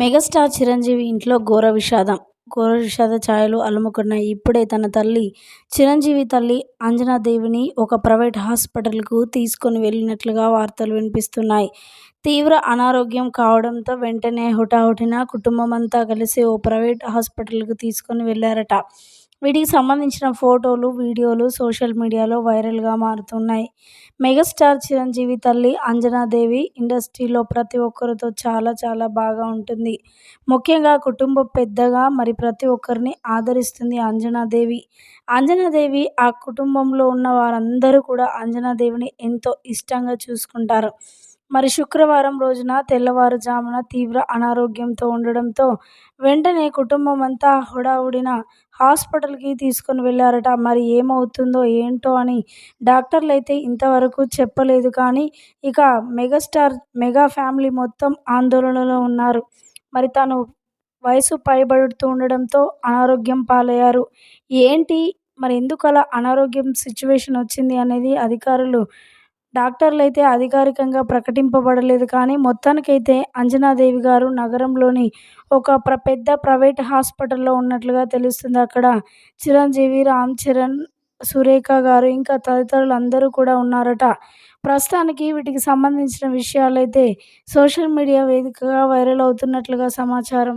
Megastar Chiranjeevi ఇంట్లో ఘోర విషాదం. ఘోర విషాద ఛాయలు అలుముకున్నాయి. ఇప్పుడే తన తల్లి చిరంజీవి తల్లి అంజనాదేవిని ఒక ప్రైవేట్ హాస్పిటల్కు తీసుకొని వెళ్ళినట్లుగా వార్తలు వినిపిస్తున్నాయి. తీవ్ర అనారోగ్యం కావడంతో వెంటనే హుటాహుటిన కుటుంబం అంతా కలిసి ఓ ప్రైవేట్ హాస్పిటల్కు తీసుకొని వెళ్ళారట. వీటికి సంబంధించిన ఫోటోలు వీడియోలు సోషల్ మీడియాలో వైరల్గా మారుతున్నాయి. మెగాస్టార్ చిరంజీవి తల్లి అంజనాదేవి ఇండస్ట్రీలో ప్రతి ఒక్కరితో చాలా చాలా బాగా ఉంటుంది. ముఖ్యంగా కుటుంబ పెద్దగా మరి ప్రతి ఒక్కరిని ఆదరిస్తుంది అంజనాదేవి. అంజనాదేవి ఆ కుటుంబంలో ఉన్న వారందరూ కూడా అంజనాదేవిని ఎంతో ఇష్టంగా చూసుకుంటారు. మరి శుక్రవారం రోజున తెల్లవారుజామున తీవ్ర అనారోగ్యంతో ఉండడంతో వెంటనే కుటుంబం అంతా హుడాహుడిన హాస్పిటల్కి తీసుకొని వెళ్ళారట. మరి ఏమవుతుందో ఏంటో అని డాక్టర్లు అయితే ఇంతవరకు చెప్పలేదు కానీ ఇక మెగాస్టార్ మెగా ఫ్యామిలీ మొత్తం ఆందోళనలో ఉన్నారు. మరి తను వయసు పైబడుతూ ఉండడంతో అనారోగ్యం పాలయ్యారు. ఏంటి? మరి ఎందుకు అలా అనారోగ్యం సిచ్యువేషన్ వచ్చింది అనేది అధికారులు డాక్టర్లు అయితే అధికారికంగా ప్రకటింపబడలేదు కానీ మొత్తానికైతే అంజనాదేవి గారు నగరంలోని ఒక ప్ర పెద్ద ప్రైవేట్ హాస్పిటల్లో ఉన్నట్లుగా తెలుస్తుంది. అక్కడ చిరంజీవి రామ్ చరణ్ సురేఖ గారు ఇంకా తదితరులు అందరూ కూడా ఉన్నారట. ప్రస్తుతానికి వీటికి సంబంధించిన విషయాలైతే సోషల్ మీడియా వేదికగా వైరల్ అవుతున్నట్లుగా సమాచారం.